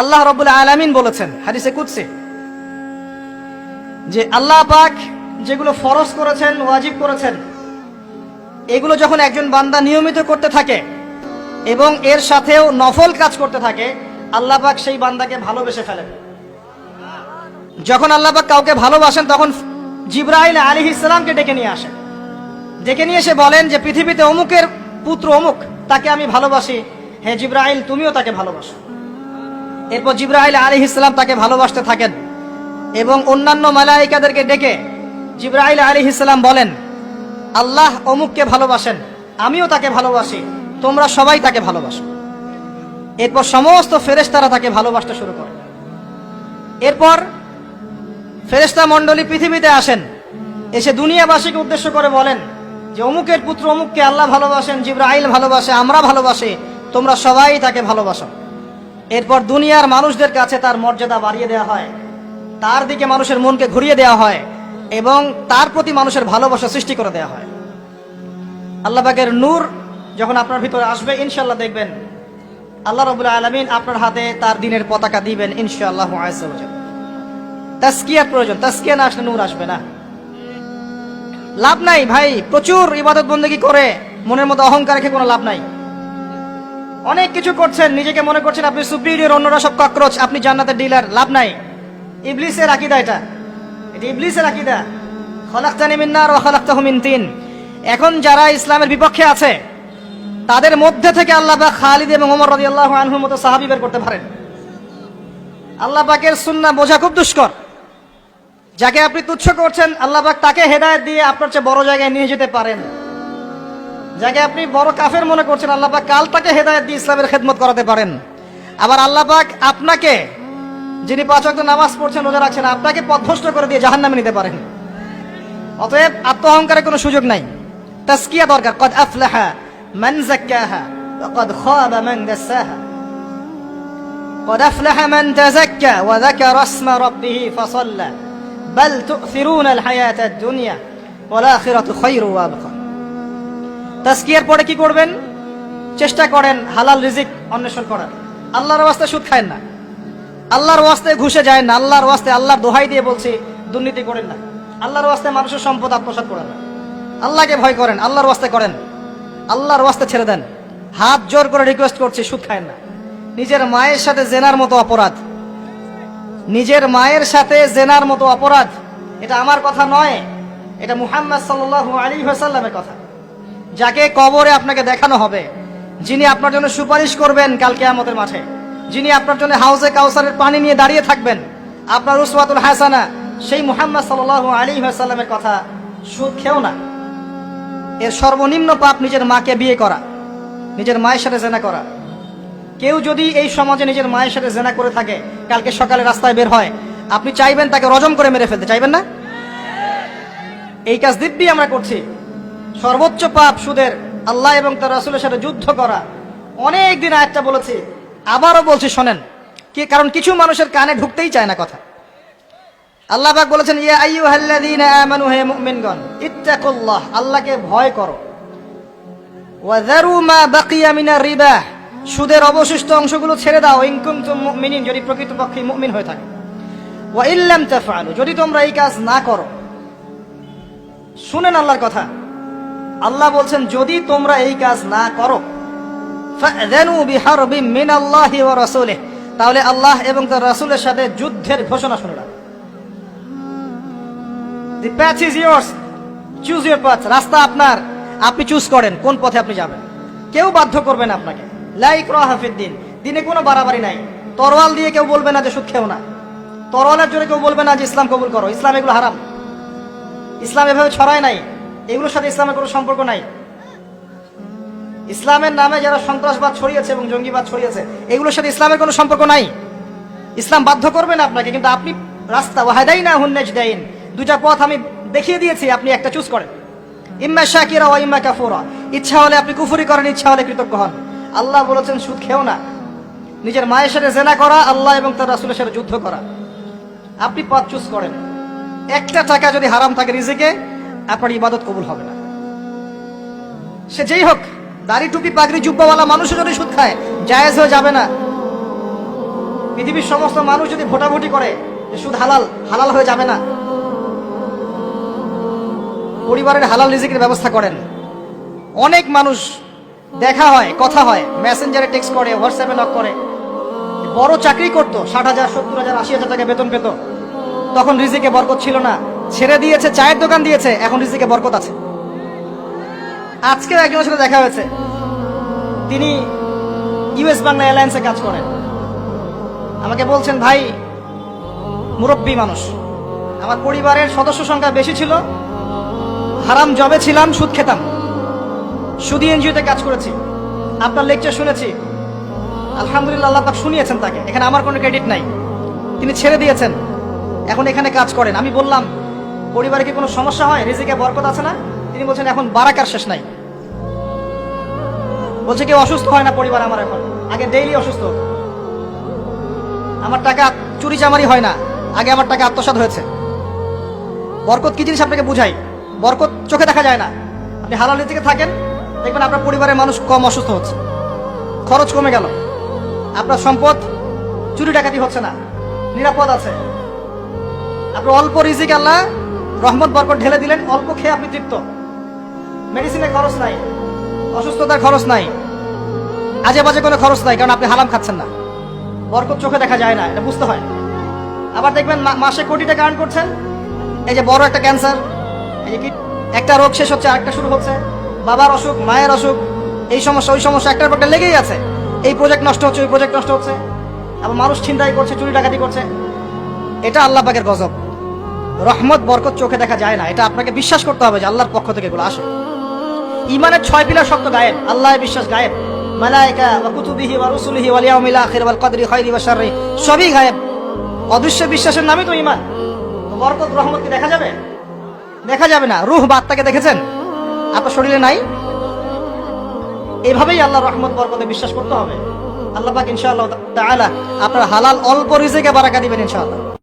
আল্লাহ রবুল আলামিন বলেছেন, হাদিসে কুদসে, যে আল্লাহ পাক যেগুলো ফরজ করেছেন, ওয়াজিব করেছেন, এগুলো যখন একজন বান্দা নিয়মিত করতে থাকে এবং এর সাথেও নফল কাজ করতে থাকে, আল্লাহ পাক সেই বান্দাকে ভালোবেসে ফেলেন। যখন আল্লাহ পাক কাউকে ভালোবাসেন, তখন জিব্রাইল আলী ইসলামকে ডেকে নিয়ে আসেন। ডেকে নিয়ে এসে বলেন যে, পৃথিবীতে অমুকের পুত্র অমুক, তাকে আমি ভালোবাসি। হে জিব্রাইল, তুমিও তাকে ভালোবাসো। এরপর জিব্রাইল আলী ইসলাম তাকে ভালোবাসতে থাকেন এবং অন্যান্য মালাইকাদেরকে ডেকে জিব্রাইল আলী ইসলাম বলেন, আল্লাহ অমুককে ভালোবাসেন, আমিও তাকে ভালোবাসি, তোমরা সবাই তাকে ভালোবাসো। এরপর সমস্ত ফেরেশতারা তাকে ভালোবাসতে শুরু করে। এরপর ফেরেশতা মণ্ডলী পৃথিবীতে আসেন, এসে দুনিয়াবাসীকে উদ্দেশ্য করে বলেন যে, অমুকের পুত্র অমুককে আল্লাহ ভালোবাসেন, জিব্রাইল ভালোবাসে, আমরা ভালোবাসি, তোমরা সবাই তাকে ভালোবাসো। এরপর দুনিয়ার মানুষদের কাছে তার মর্যাদা বাড়িয়ে দেওয়া হয়। তার দিকে মানুষের মনকে ঘুরিয়ে দেওয়া হয় এবং তার প্রতি মানুষের ভালোবাসা সৃষ্টি করে দেওয়া হয়। আল্লাহ পাকের নূর যখন আপনার ভিতরে আসবে ইনশাল্লাহ দেখবেন আল্লাহ রবুল্লা আলমিন আপনার হাতে তার দিনের পতাকা দিবেন, ইনশাআল্লাহ তাস্কিয়ার প্রয়োজন তাস্কিয়া না আসলে নূর আসবে না। লাভ নাই ভাই, প্রচুর ইবাদত বন্দেগী করে, মনের মতো অহংকার রেখে কোনো লাভ নাই। অনেক কিছু করছেন, নিজেকে মনে করছেন আপনি সুপ্রিয়র অন্যরা সব ককরোচ আপনি জান্নাতের ডিলার লাভ নাই। ইবলিসের আকিদা এটা। এটা ইবলিসের আকিদা। খলাক্তানি মিন্নার ও খলাক্তাহু মিন তিন। এখন যারা ইসলামের বিপক্ষে আছে, তাদের মধ্যে থেকে আল্লাহ পাক খালিদ এবং ওমর আল্লাহ আনহুর মতো সাহাবী বের করতে পারেন। আল্লাহ পাকের সুন্নাহ বোঝা খুব দুষ্কর। যাকে আপনি তুচ্ছ করছেন, আল্লাহ পাক তাকে হেদায়েত দিয়ে আপনার চেয়ে বড় জায়গায় নিয়ে যেতে পারেন। যাকে আপনি বড় কাফের মনে করছেন আল্লাহ পাক কাল তাকে হেদায়েত দিয়ে ইসলামের খেদমত করাতে পারেন আবার আল্লাহ পাক আপনাকে যিনি পাঁচ ওয়াক্ত নামাজ পড়ছেন রোজা রাখছেন আপনাকে পথভ্রষ্ট করে দিয়ে জাহান্নামে নিতে পারেন অতএব আত্ম অহংকারের কোনো সুযোগ নাই তাস্কিয়া দরকার কদ আফলাহা মান যাক্কাহা ওয়া কদ খাবা মান দাসাহা قد أفلح من تزكى وذكر اسم ربه فصلى بل تؤثرون الحياة الدنيا والآخرة خير وأبقى তাস্কিয়ার পরে কি করবেন? চেষ্টা করেন হালাল রিজিক অন্বেষণ করার। আল্লাহর ওয়াস্তে সুদ খায়েন না। আল্লাহর ওয়াস্তে ঘুষে যায় না। আল্লাহর ওয়াস্তে আল্লাহর দোহাই দিয়ে বলছি, দুর্নীতি করেন না। আল্লাহর ওয়াস্তে মানুষের সম্পদ আত্মসাৎ করেন না। আল্লাহকে ভয় করেন, আল্লাহর ওয়াস্তে করেন। আল্লাহর ওয়াস্তে ছেড়ে দেন। হাত জোর করে রিকোয়েস্ট করছি, সুদ খায়েন না। নিজের মায়ের সাথে জেনার মতো অপরাধ। নিজের মায়ের সাথে জেনার মতো অপরাধ। এটা আমার কথা নয়। এটা মুহাম্মদ সাল্লাল্লাহু আলী সাল্লামের কথা। যাকে কবরে আপনাকে দেখানো হবে, যিনি আপনার জন্য সুপারিশ করবেন কালকে আমাদের মাঠে, যিনি আপনার জন্য হাউসে কাউসারের পানি নিয়ে দাঁড়িয়ে থাকবেন, আপনার উসওয়াতুল হাসানা, সেই মুহাম্মদ সাল্লাল্লাহু আলী সাল্লামের কথা সুদ খেও না। এর সর্বনিম্ন পাপ নিজের মাকে বিয়ে করা, নিজের মায়ের সাথে জেনা করা। কেউ যদি এই সমাজে নিজের মায়ের সাথে জেনা করে থাকে, কালকে সকালে রাস্তায় বের হয়, আপনি চাইবেন তাকে রজম করে মেরে ফেলতে, চাইবেন না? এই কাজ দিব্যি আমরা করছি। সর্বোচ্চ পাপ সুদের আল্লাহ এবং তার রাসুলের সাথে যুদ্ধ করা। অনেক দিন আয়াতটা বলেছি, আবারও বলছি, শোনেন, কি, কারণ কিছু মানুষের কানে ঢুকতেই চায় না কথা। আল্লাহ পাক বলেছেন, ইয়া আইয়ুহাল্লাযীনা আমানু, হে মুমিনগণ, ইত্তাকুল্লাহ, আল্লাহকে ভয় করো। ওয়াযারু মা বাকিয়া মিনার রিবা, সুদের অবশিষ্ট অংশগুলো ছেড়ে দাও, ইন কুনতুম মুমিনিন, যদি প্রকৃতপক্ষে মুমিন হয়ে থাকে। ওয়া ইল্লাম তাফআলু, যদি তোমরা এই কাজ না করো। শুনেন আল্লাহর কথা। আল্লাহ বলছেন, যদি তোমরা এই কাজ না করো ওয়া রাসূলিহি, তাহলে আল্লাহ এবং তার রাসূলের সাথে যুদ্ধের ঘোষণা শুনে ইজ চুজ রাস্তা আপনার। আপনি চুজ করেন কোন পথে আপনি যাবেন। কেউ বাধ্য করবে না আপনাকে। লাইক রাহাফিদ দিন। দিনে কোনো বাড়াবাড়ি নাই। তরোয়াল দিয়ে কেউ বলবে না যে সুদ খেও না। তরোয়ালের জোরে কেউ বলবে না যে ইসলাম কবুল করো। ইসলাম এগুলো হারাম। ইসলাম এভাবে ছড়ায় নাই। এগুলোর সাথে ইসলামের কোনো সম্পর্ক নাই। ইসলামের নামে যারা সন্ত্রাসবাদ ছড়িয়েছে এবং জঙ্গিবাদ ছড়িয়েছে, এগুলোর সাথে ইসলামের কোনো সম্পর্ক নাই। ইসলাম বাধ্য করবে না আপনাকে, কিন্তু আপনি রাস্তা ওয়াহাদাই না হুন্নেজ দেইন দুটা পথ আমি দেখিয়ে দিয়েছি, আপনি একটা চুজ করেন। ইম্মা শাকিরা ওয়া ইম্মা কাফুরা। ইচ্ছা হলে আপনি কুফরি করেন, ইচ্ছা হলে কৃতজ্ঞ হন। আল্লাহ বলেছেন, সুদ খেও না। নিজের মায়ের সাথে জেনা করা, আল্লাহ এবং তার রাসূলের সাথে যুদ্ধ করা। আপনি পথ চুজ করেন। একটা টাকা যদি হারাম থাকে রিজিকে আপনার ইবাদত কবুল হবে না। সে যেই হোক, দাড়ি, টুপি, পাগড়ি, জুব্বাওয়ালা মানুষও যদি সুদ খায়, জায়েজ হয়ে যাবে না। পৃথিবীর সমস্ত মানুষ যদি ভোটাভুটি করে যে সুদ হালাল হালাল হয়ে যাবে না। পরিবারের হালাল রিজিকের ব্যবস্থা করেন। অনেক মানুষ দেখা হয়, কথা হয়, মেসেঞ্জারে টেক্সট করে, হোয়াটসঅ্যাপে নক করে। বড় চাকরি করতো, ষাট হাজার, সত্তর হাজার, আশি হাজার টাকা বেতন পেত। তখন রিজিকে বরকত ছিল না। ছেড়ে দিয়েছে, চায়ের দোকান দিয়েছে, এখন রিজিকে বরকত আছে। আজকেও একজনের সাথে দেখা হয়েছে। তিনি ইউএস বাংলা এয়ারলাইন্সে কাজ করেন। আমাকে বলছেন, ভাই, মুরব্বী মানুষ। আমার পরিবারের সদস্য সংখ্যা বেশি ছিল। হারাম জবে ছিলাম, সুদ খেতাম। সুদি এনজিওতে কাজ করেছি। আপনার লেকচার শুনেছি। আলহামদুলিল্লাহ, আল্লাহ পাক শুনিয়েছেন তাকে। এখানে আমার কোনো ক্রেডিট নাই। তিনি ছেড়ে দিয়েছেন। এখন এখানে কাজ করেন। আমি বললাম পরিবারে কি কোনো সমস্যা হয়? রিজিকে বরকত আছে না? তিনি বলছেন, এখন বারাকার শেষ নাই। বলছে, কেউ অসুস্থ হয় না পরিবার আমার এখন? আগে ডেইলি অসুস্থ। আমার টাকা চুরি চামারি হয় না। আগে আমার টাকা আত্মসাৎ হয়েছে। বরকত কি জিনিস আপনাকে বুঝাই বরকত চোখে দেখা যায় না। আপনি হালাল থেকে থাকেন, দেখবেন আপনার পরিবারের মানুষ কম অসুস্থ হচ্ছে। খরচ কমে গেল। আপনার সম্পদ চুরি ডাকাতি হচ্ছে না। নিরাপদ আছে। আপনার অল্প রিজিক আল্লাহ রহমত বরকত ঢেলে দিলেন, অল্প খেয়ে আপনি তৃপ্ত। মেডিসিনের খরচ নাই, অসুস্থতার খরচ নাই আজে বাজে কোনো খরচ নাই, কারণ আপনি হালাম খাচ্ছেন না। বরকত চোখে দেখা যায় না, এটা বুঝতে হয়। আবার দেখবেন মাসে কোটি টাকা আর্ন করছেন, এই যে বড় একটা ক্যান্সার এই যে কি- একটা রোগ শেষ হচ্ছে, আরেকটা শুরু হচ্ছে, বাবার অসুখ, মায়ের অসুখ, এই সমস্যা, ওই সমস্যা, একটার পর একটা লেগেই আছে। এই প্রজেক্ট নষ্ট হচ্ছে, ওই প্রজেক্ট নষ্ট হচ্ছে, আবার মানুষ ছিনতাই করছে, চুরি ডাকাতি করছে। এটা আল্লাহ পাকের গজব। রহমত, বরকত চোখে দেখা যায় না। এটা আপনাকে বিশ্বাস করতে হবে যে আল্লাহর পক্ষ থেকে এগুলো আসে। ইমানের ছয় পিলার শক্ত গায়েব, আল্লাহ বিশ্বাস গায়েব। মালাইকা ওয়া কুতুবিহি ওয়া রুসুলিহি ওয়াল ইয়াউমিল আখির ওয়াল কদরি খাইরি ওয়া শাররি, সবই গায়েব। অদৃশ্য বিশ্বাসের নামই তো ইমান বরকত, রহমত কি দেখা যাবে? দেখা যাবে না। রুহ বা আত্মাকে দেখেছেন? আপনার শরীরে নাই? এভাবেই আল্লাহ রহমত, বরকতে বিশ্বাস করতে হবে। আল্লাহ পাক ইনশাআল্লাহ তাআলা আপনার হালাল অল্প রিজিকে বারাকা দিবেন ইনশাআল্লাহ।